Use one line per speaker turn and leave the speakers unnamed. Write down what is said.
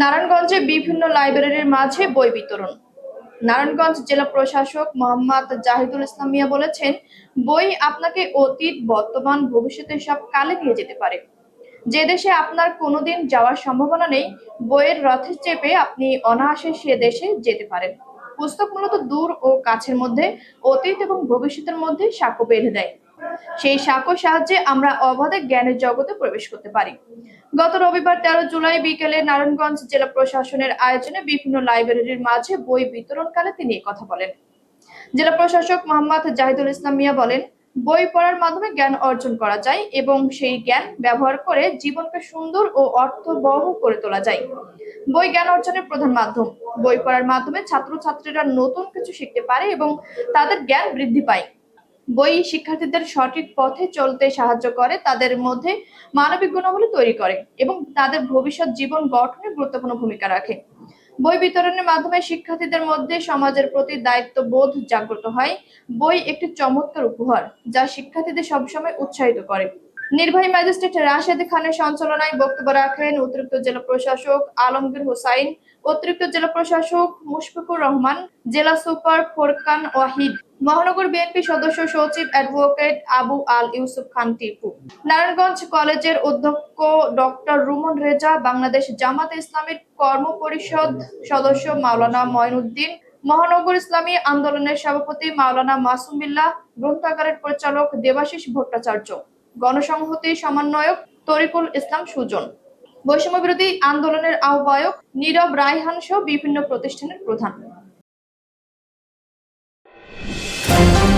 নারায়ণগঞ্জে বিভিন্ন লাইব্রেরির মাঝে বই বিতরণ। নারায়ণগঞ্জ জেলা প্রশাসক মোহাম্মদ জাহিদুল ইসলাম মিয়া বলেছেন, বই আপনাকে অতীত, বর্তমান, ভবিষ্যতে সব কালে নিয়ে যেতে পারে। যে দেশে আপনার কোনোদিন যাওয়ার সম্ভাবনা নেই, বইয়ের রথে চেপে আপনি অনায়াসে সে দেশে যেতে পারেন। পুস্তক মূলত দূর ও কাছের মধ্যে, অতীত এবং ভবিষ্যতের মধ্যে সাঁকো বেঁধে দেয়। সেই সাঁকোর সাহায্যে আমরা অবাধে জ্ঞানের জগতে প্রবেশ করতে পারি। গত রবিবার তেরো জুলাই বিকেলে নারায়ণগঞ্জ জেলা প্রশাসনের আয়োজনে বিভিন্ন লাইব্রেরির মাঝে বই বিতরণকালে তিনি কথা বলেন। জেলা প্রশাসক মোহাম্মদ জাহিদুল ইসলাম মিয়া বলেন, বই পড়ার মাধ্যমে জ্ঞান অর্জন করা যায় এবং সেই জ্ঞান ব্যবহার করে জীবনকে সুন্দর ও অর্থবহ করে তোলা যায়। বই জ্ঞান অর্জনের প্রধান মাধ্যম। বই পড়ার মাধ্যমে ছাত্রছাত্রীরা নতুন কিছু শিখতে পারে এবং তাদের জ্ঞান বৃদ্ধি পায়। বই শিক্ষার্থীদের সঠিক পথে চলতে সাহায্য করে, তাদের মধ্যে মানবিক গুণাবলী তৈরি করে এবং তাদের ভবিষ্যৎ জীবন গঠনে গুরুত্বপূর্ণ ভূমিকা রাখে। বই বিতরণের মাধ্যমে শিক্ষার্থীদের মধ্যে সমাজের প্রতি দায়িত্ববোধ জাগ্রত হয়। বই একটি চমৎকার উপহার, যা শিক্ষার্থীদের সবসময় উৎসাহিত করে। নির্বাহী ম্যাজিস্ট্রেট রাশেদ খানের সঞ্চালনায় বক্তব্য রাখেন অতিরিক্ত জেলা প্রশাসক আলমগীর হোসাইন, অতিরিক্ত জেলা প্রশাসক মুশফিকুর রহমান, জেলা সুপার ফোরকান ওয়াহিদ। মহানগর বিএনপি সদস্য সচিব অ্যাডভোকেট আবু আল ইউসুফ খান টিপু। নারায়ণগঞ্জ কলেজের অধ্যক্ষ ডক্টর রুমন রেজা, বাংলাদেশ জামাত ইসলামীর কর্ম পরিষদ সদস্য মাওলানা ময়নুদ্দিন মহানগর ইসলামী আন্দোলনের সভাপতি মাওলানা মাসুম বিল্লাহ গ্রন্থাগারের পরিচালক দেবাশিস ভট্টাচার্য, গণসংহতি সমন্বয়ক তরিকুল ইসলাম সুজন। বৈষম্য বিরোধী আন্দোলনের আহ্বায়ক নীরব রায়হান সহ বিভিন্ন প্রতিষ্ঠানের প্রধান। Thank you